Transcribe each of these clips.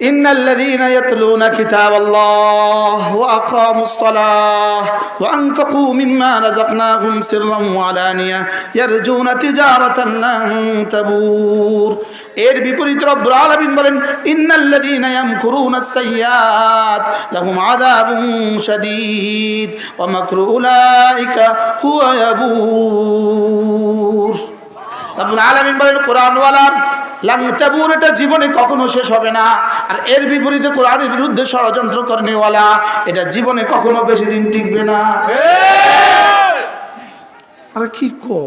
إن الذين يتلون كتاب الله وأقاموا الصلاة وأنفقوا مما رزقناهم سرا وعلانية يرجون تجارة لن تبور এর বিপরীত রব্বুল আলামিন বলেন ইন্নাল্লাযীনা ইয়ামকুরুনা আস-সাইয়্যাত লাহুম আযাবুন শাদীদ ওয়া মাকরু উলাইকা হুয়া ইয়াবুর রব্বুল আলামিন বলেন কোরআনওয়ালা লাংতাবুর এটা জীবনে কখনো শেষ হবে না। আর এর বিপরীতে কোরআনের বিরুদ্ধে ষড়যন্ত্র করেনেওয়ালা এটা জীবনে কখনো বেশি দিন টিকবে না। আরে কি কো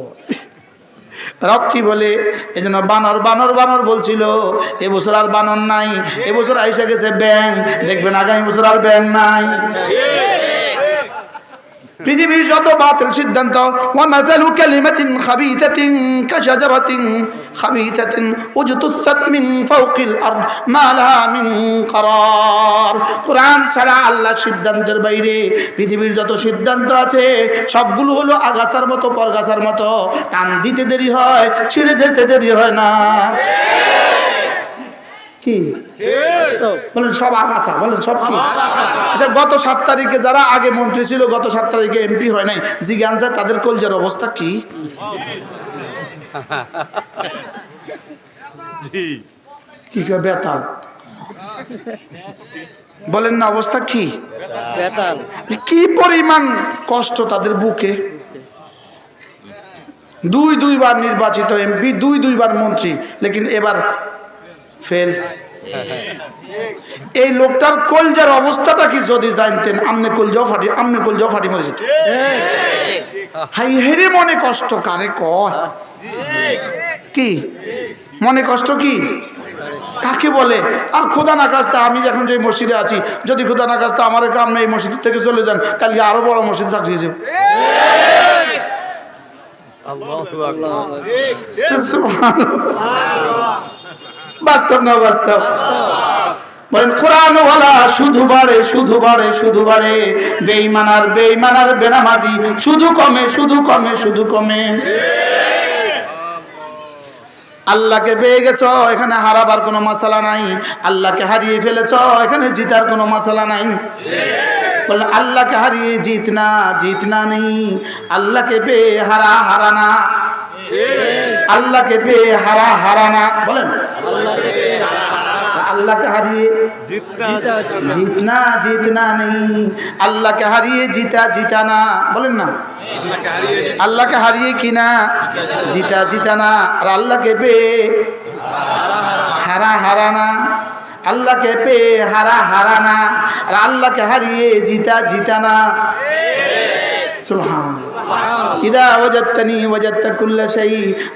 রব কি বলে? এই জন্য বানর বানর বানর বলছিল এবছর আর বানর নাই এবছর আইসা গেছে ব্যাং দেখবেন আগামী বছর আর ব্যাং নাই। পৃথিবীর যত বাতিল সিদ্ধান্ত, ওয়া মাযালু কালিমাতিন খাবিতাতিন কাশাজারাতিন খাবিতাতিন উজতুসাত মিন ফাওকিল আরদ মালা লাহা মিন করার। কোরআন ছাড়া আল্লাহ সিদ্ধান্তের বাইরে পৃথিবীর যত সিদ্ধান্ত আছে, সবগুলো হলো আগাছার মতো, পরগাছার মতো। টান দিতে দেরি হয়, ছিঁড়ে যেতে দেরি হয় না। ঠিক কি? বলেন সব আগাছা বলেন সব কি? আচ্ছা গত সাত তারিখে যারা আগে মন্ত্রী ছিল গত সাত তারিখে এমপি হয় নাই জিজ্ঞান যায় তাদের কলজার অবস্থা কি? কি বেতাল? বলেন না অবস্থা কি? কি পরিমাণ কষ্ট তাদের বুকে? দুই দুইবার নির্বাচিত এমপি দুই দুইবার মন্ত্রী লেকিন এবার ফেল। এই লোকটার কলজার অবস্থাটা কি যদি জানতেন? আমনে কলজাও ফাটি আমনে কলজাও ফাটি মরেছে। হাই হেরে মনে কষ্ট কারে কয়? কি? মনে কষ্ট কি? কাকে বলে? আর খোদা না কাজটা আমি যখন যে মসজিদে আছি যদি খোদা না কাজটা আমার কাম এই মসজিদ থেকে চলে যান? কালকে আরও বড় মসজিদ চাকরি যাবে বাস্তব না বাস্তব? শুধু কমে শুধু কমে শুধু কমে। আল্লাহকে পেয়ে গেছ, এখানে হারাবার কোনো মশলা নাই। আল্লাহকে হারিয়ে ফেলেছ, এখানে জিতার কোনো মশলা নাই। বললেন আল্লাহকে হারিয়ে জিত না জিত না নেই। আল্লাহকে পেয়ে হারা হারানা আল্লাহকে পেয়ে হারা হারানা বলেন। আল্লাহকে হারিয়ে জিতনা জিতনা নেই। আল্লাহকে হারিয়ে জিতা জিতানা বলেন না। আল্লাহকে হারিয়ে কিনা? জিতা জিতানা আর আল্লাহকে পেয়ে হারা হারানা আল্লাহকে পেয়ে হারা হারানা আর আল্লাহকে হারিয়ে জিতা জিতানা সুবহান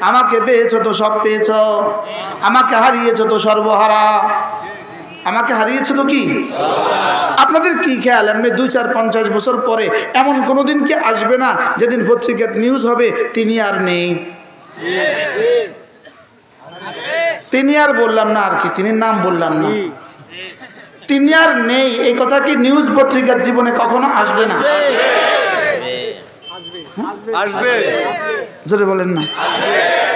আমাকে পেয়েছ তো সব পেয়েছ। আমাকে হারিয়েছো তো সর্বহারা। আমাকে হারিয়েছো তো কি? আপনাদের কি খেয়াল? এমনি দুই চার পঞ্চাশ বছর পরে এমন কোনো দিন কি আসবে না? যেদিন পত্রিকার নিউজ হবে, তিনি আর নেই। তিনি আর বললাম না, আর কি? তিনি নাম বললাম না। তিনি আর নেই। এই কথা কি নিউজ পত্রিকার জীবনে কখনো আসবে না? জোরে বলেন না।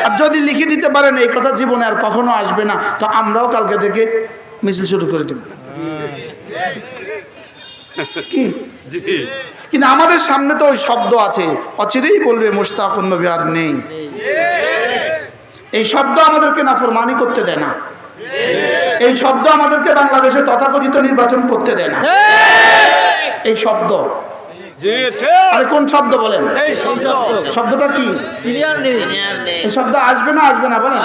আর যদি লিখে দিতে পারেন, এই কথা জীবনে আর কখনো আসবে না, তো আমরাও কালকে থেকে মিছিল শুরু করে দেব। কিন্তু আমাদের সামনে তো ওই শব্দ আছে। অচিরেই বলবে মুস্তাক নবী আর নেই। এই শব্দ আমাদেরকে নাফরমানি করতে দেয় না। এই শব্দ আমাদেরকে বাংলাদেশে তথাকথিত নির্বাচন করতে দেয় না। এই শব্দ আরে কোন শব্দ বলেন? এই শব্দটা কি? এই শব্দ আসবে না আসবে না বলেন।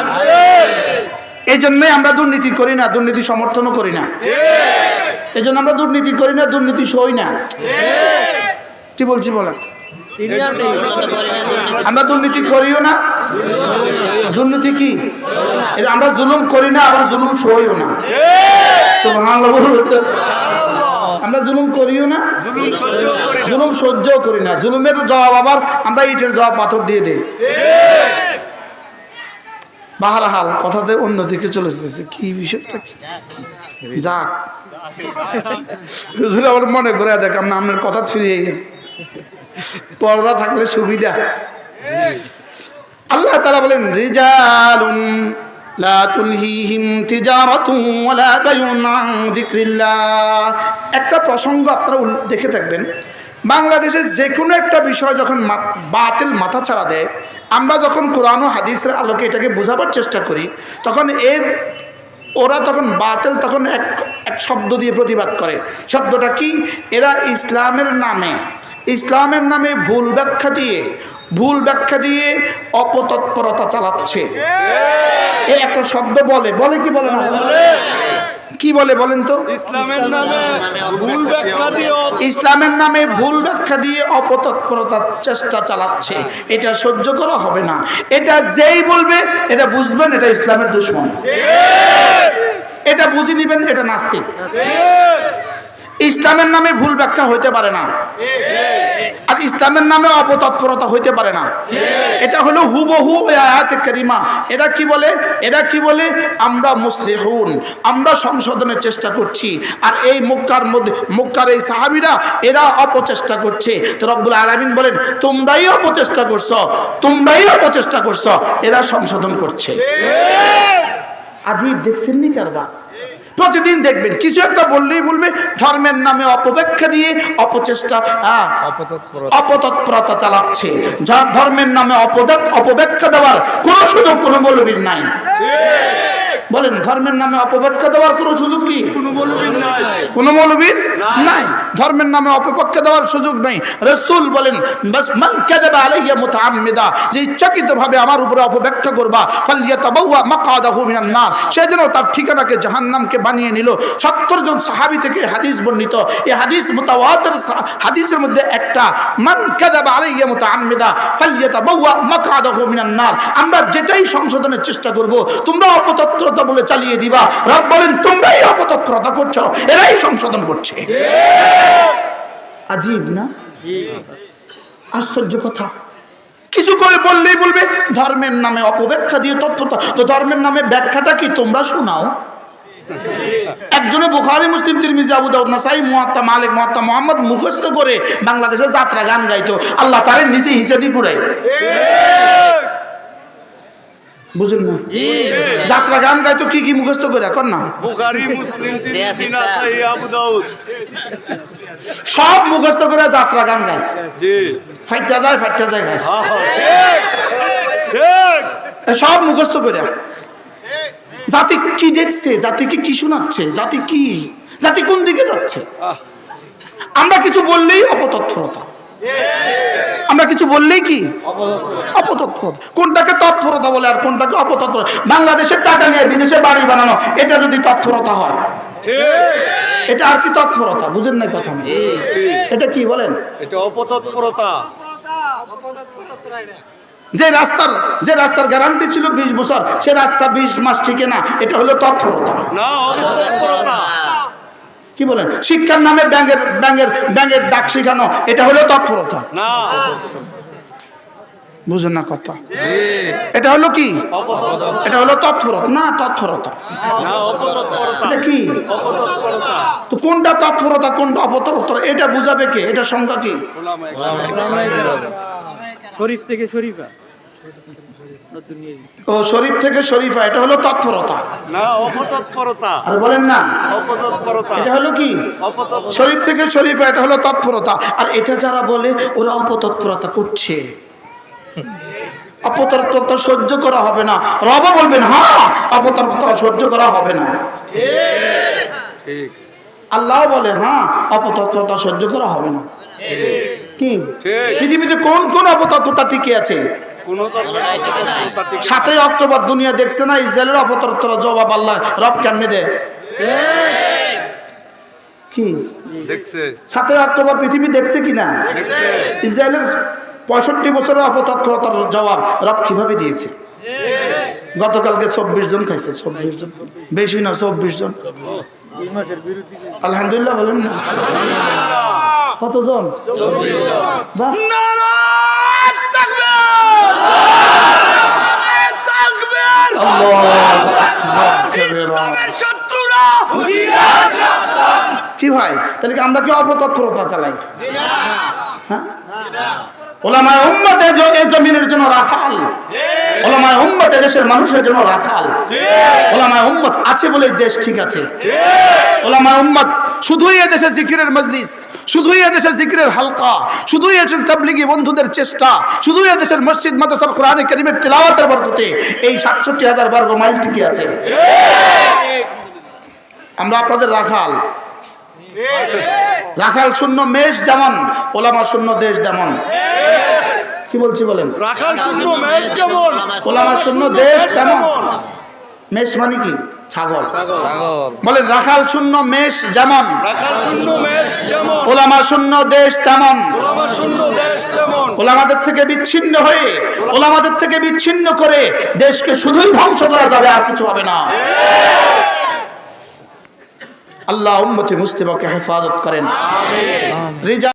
এই জন্যই আমরা দুর্নীতি করি না দুর্নীতি সমর্থনও করি না। এই জন্য আমরা দুর্নীতি করি না দুর্নীতি সই না। কি বলছি বলেন? আমরা দুর্নীতি করিও না। দুর্নীতি কি? এটা আমরা জুলুম করি না আবার জুলুম সইও না। আমরা জুলুম করিও না। জুলুম সহ্যও করি না। জুলুমের জবাব আবার আমরা ইটের জবাব পাথর দিয়ে দিই। বাহারাহাল কথাতে অন্যদিকে চলে যেতেছে। কি বিষয়টা কি? যাক। আমার মনে করে দেখ আমরা আপনার কথা ফিরিয়ে গেল। পর্দা থাকলে সুবিধা। আল্লাহ তালা বলেন রিজালুন একটা প্রসঙ্গ আপনারা দেখে থাকবেন। বাংলাদেশে যে কোনো একটা বিষয় যখন বাতিল মাথা ছাড়া দেয়, আমরা যখন কোরআন ও হাদিসের আলোকে এটাকে বোঝাবার চেষ্টা করি, তখন এর ওরা তখন বাতিল তখন এক এক শব্দ দিয়ে প্রতিবাদ করে। শব্দটা কি? এরা ইসলামের নামে। ইসলামের নামে ভুল ব্যাখ্যা দিয়ে ভুল ব্যাখ্যা দিয়ে অপতৎপরতা চালাচ্ছে। একটা শব্দ বলে। বলে কি বলে না? কি বলে বলেন তো? ইসলামের নামে ভুল ব্যাখ্যা ইসলামের নামে ভুল ব্যাখ্যা দিয়ে অপতৎপরতার চেষ্টা চালাচ্ছে। এটা সহ্য করা হবে না। এটা যেই বলবে এটা বুঝবেন এটা ইসলামের দুশ্মন। এটা বুঝে নিবেন এটা নাস্তিক। ইসলামের নামে ভুল ব্যাখ্যা হইতে পারে না। আর ইসলামের নামে অপতৎপরতা হইতে পারে না। এটা হলো হুবহু আয়াতে কারিমা। এরা কি বলে? এরা কি বলে? আমরা মুসলিহুন আমরা সংশোধনের চেষ্টা করছি। আর এই মুক্কার মধ্যে মুক্কার এই সাহাবিরা এরা অপচেষ্টা করছে। তো রব্বুল আলামিন বলেন তোমরাই অপচেষ্টা করছ তোমরাই অপচেষ্টা করছ। এরা সংশোধন করছে। আজীব দেখছেন নি কারবার? প্রতিদিন দেখবেন। কিছু একটা বললেই বলবে ধর্মের নামে অপব্যাখ্যা দিয়ে অপচেষ্টা হ্যাঁ, অপতৎপরতা। চালাচ্ছে। যার ধর্মের নামে অপব্যাখ্যা দেওয়ার কোনো সুযোগ কোনো মৌলবীর নাই। বলেন ধর্মের নামে অপব্যাখ্যা দেওয়ার কোনো সুযোগ কি কোনো মৌলবীর নাই। ধর্মের নামে অপব্যাখ্যা দেওয়ার সুযোগ নাই। রসুল বলেন বাস মান কাযাবা আলাইয়া মুতাআম্মিদা যে ইচ্ছাকৃতভাবে আমার উপরে অপব্যাখ্যা করবা ফালিয়াতাবাওয়া মাকাদাহু মিনান নার। সে যেন তার ঠিকানাকে জাহান্নামকে বানিয়ে নিল। 70 জন সাহাবী থেকে হাদিস বর্ণিত। এই হাদিস মুতাওয়াতির হাদিসের মধ্যে একটা মান কাযাবা আলাইয়া মুতাআম্মিদা ফালিয়াতাবাওয়া মাকাদাহু মিনান নার আমরা যেটাই সংশোধনের চেষ্টা করব তোমরা অপতৎপরতা বলে চালিয়ে দিবা। রব বলেন তোমরাই অপতৎপরতা করছ এরাই সংশোধন করছে। আজীব না? আশ্চর্য কথা। কিছু করে বললেই বলবে ধর্মের নামে অপব্যাখ্যা দিয়ে তথ্যতা তো ধর্মের নামে ব্যাখ্যাটা কি তোমরা শোনাও? একজনে বুখারি মুসলিম তিরমিজি আবু দাউদ নাসাই মুয়াত্তা মালিক মুয়াত্তা মোহাম্মদ মুখস্থ করে বাংলাদেশে যাত্রা গান গাইতো। আল্লাহ তারে নিজে হিসেবে ঘুরাই বুঝুন না? যাত্রা গান গাইতো কি কি মুখস্থ করে কর না। সব মুখস্থ করে যাত্রা গান গাইছে। ফাইটা যায় ফাইটা যায় গাইছে। সব মুখস্থ করে। জাতি কি দেখছে? জাতিকে কি শোনাচ্ছে? জাতি কি? জাতি কোন দিকে যাচ্ছে? আমরা কিছু বললেই অপতৎপরতা। আমরা কিছু বললেই কি? অপতৎপরতা কোনটাকে তৎপরতা বলে আর কোনটাকে অপতৎপরতা বাংলাদেশের টাকা নিয়ে বিদেশে বাড়ি বানানো এটা যদি তৎপরতা হয় এটা আর কি তৎপরতা? বুঝেন না কথা এটা কি বলেন? এটা অপতৎপরতা। যে রাস্তার যে রাস্তার গ্যারান্টি ছিল বিশ বছর সে রাস্তা বিশ মাস ঠিকে না এটা হলো তৎপরতা। না কি বলেন? শিক্ষার নামে ব্যাংকের ব্যাংকের ব্যাংকের ডাক শেখানো এটা হলো তৎপরতা। না। বুঝেন না কথা। এটা হলো কি? এটা হলো তৎপরতা। না তৎপরতা। এটা কি? তো কোনটা তৎপরতা কোনটা অপতৎপরতা? এটা বুঝাবে কে? এটা সংখ্যা কি? শরীফ থেকে শরীফা। ও শরীফ থেকে শরীফা এটা হলো তৎপরতা। না অপতৎপরতা। আর বলেন না। অপতৎপরতা। এটা হলো কি? শরীফ থেকে শরীফা এটা হলো তৎপরতা। আর এটা যারা বলে ওরা অপতৎপরতা করছে। সহ্য করা হবে না। রবা বলবেন হ্যাঁ অপতৎপরতা সহ্য করা হবে না। ঠিক আল্লাহ বলে হ্যাঁ অপতৎপরতা সহ্য করা হবে না। কি? পৃথিবীতে কোন কোন অপতৎপরতা টিকে আছে? সাতই অক্টোবর দুনিয়া দেখছে না ইসরায়েলের অপতৎপরতা জবাব আল্লাহ রব কেমনে দে কি? সাতই অক্টোবর পৃথিবী দেখছে কিনা দেখছে। ইসরায়েলের পঁয়ষট্টি বছরের অপতৎপরতার জবাব রব কীভাবে দিয়েছে? গতকালকে চব্বিশ জন খাইছে চব্বিশ জন। বেশি না চব্বিশ জন। আলহামদুলিল্লাহ বলেন না। কতজন? বাহ। কি ভাই? তাহলে আমরা কি অপতৎপরতা চালাই? হ্যাঁ? ওলামায় উম্মতে এই জমিনের জন্য রাখাল। ওলামায় উম্মতে দেশের মানুষের জন্য রাখাল। ওলামায় উম্মত আছে বলে দেশ ঠিক আছে। ওলামায় উম্মত শুধুই এদেশে জিকিরের মজলিস। শুধুই এদেশে জিকিরের হালকা শুধুই এদেশের তাবলিগি বন্ধুদের চেষ্টা শুধুই এদেশের মসজিদ মাদ্রাসার কোরআনে করিমের তেলাওয়াতের বরকতে এই সাতষট্টি হাজার বর্গ মাইল টিকে আছে। আমরা আপনাদের রাখাল। রাখাল শূন্য মেষ যেমন ওলামা শূন্য দেশ যেমন কি বলছি বলেন? রাখাল শূন্য মেষ যেমন ওলামা শূন্য দেশ যেমন মেষ মানে কি? ছাগল। বলেন রাখাল শূন্য মেষ যেমন। ওলামা শূন্য দেশ তেমন। ওলামা শূন্য দেশ যেমন ওলামাদের থেকে বিচ্ছিন্ন হয়ে ওলামাদের থেকে বিচ্ছিন্ন করে দেশকে শুধুই ধ্বংস করা যাবে আর কিছু হবে না। আল্লাহ উম্মতি মুস্তিবাকে হেফাজত করেন। রিজা